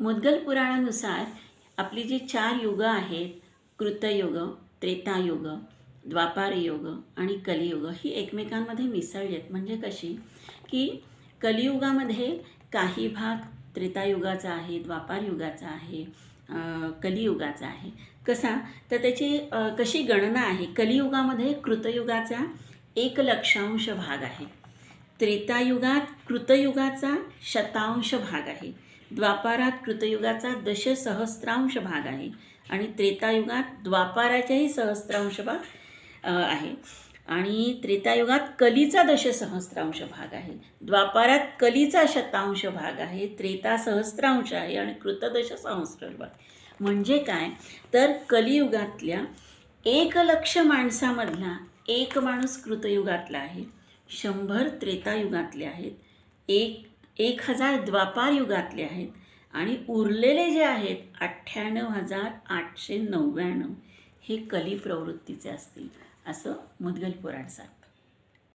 मुद्गल पुराणानुसार आपली जी चार युगं आहेत कृतयुग त्रेतायुग द्वापार युग आणि कलियुग ही एकमेकांमध्ये मिसळली आहेत म्हणजे कशी? की कलियुगामध्ये काही भाग त्रेतायुगाचा आहे द्वापारयुगाचा आहे कलियुगाचा आहे. कसा? तर त्याची कशी गणना आहे? कलियुगामध्ये कृतयुगाचा एक लक्षांश भाग आहे. त्रेतायुगात कृतयुगाचा शतांश भाग आहे. द्वापारात कृतयुगाचा दशसहस्रांश भाग आहे आणि त्रेतायुगात द्वापाराच्याही सहस्रांश भाग आहे. आणि त्रेतायुगात कलीचा दशसहस्रांश भाग आहे. द्वापारात कलीचा शतांश भाग आहे त्रेता सहस्रांश आहे आणि कृत भाग. म्हणजे काय? तर कलियुगातल्या एक लक्ष माणसामधला एक माणूस कृतयुगातला आहे. शंभर त्रेतायुगातले आहेत. एक एक हजार द्वापार युगातले आहेत. आणि उरलेले जे आहेत अठ्ठ्याण्णव हजार आठशे नव्याण्णव हे कली प्रवृत्तीचे असतील असं मुदगल पुराण सांगतं.